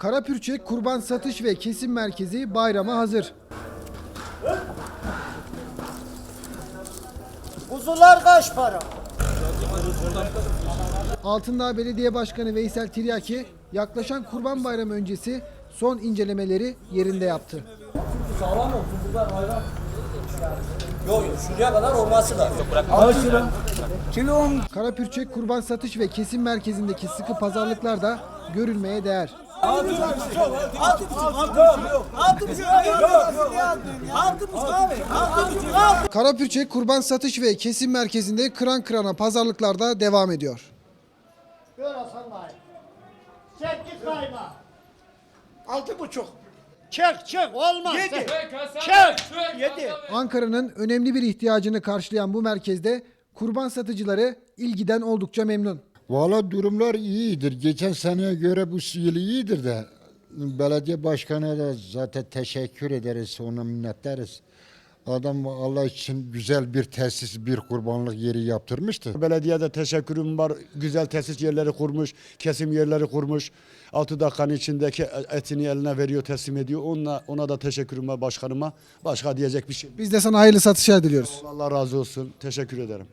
Karapürçek Kurban Satış ve Kesim Merkezi bayrama hazır. Kuzular kaç para? Altındağ Belediye Başkanı Veysel Tiryaki yaklaşan Kurban Bayramı öncesi son incelemeleri yerinde yaptı. Yok yok şuraya kadar olması lazım. Karapürçek Kurban Satış ve Kesim Merkezi'ndeki sıkı pazarlıklar da görülmeye değer. Karapürçek Kurban Satış ve Kesim Merkezi'nde kıran kırana pazarlıklarda devam ediyor. Sekiz kayma. Altı buçuk. Çek çek. Olmaz. Yedi. Çek. Yedi. Ankara'nın önemli bir ihtiyacını karşılayan bu merkezde kurban satıcıları ilgiden oldukça memnun. Valla durumlar iyidir. Geçen seneye göre bu yıl iyidir de. Belediye başkanına da zaten teşekkür ederiz, ona minnettarız. Adam Allah için güzel bir tesis, bir kurbanlık yeri yaptırmıştı. Belediyede teşekkürüm var. Güzel tesis yerleri kurmuş, kesim yerleri kurmuş. 6 dakikanın içindeki etini eline veriyor, teslim ediyor. Ona, ona da teşekkürüm var başkanıma. Başka diyecek bir şey. Biz de sana hayırlı satışlar diliyoruz. Allah razı olsun. Teşekkür ederim.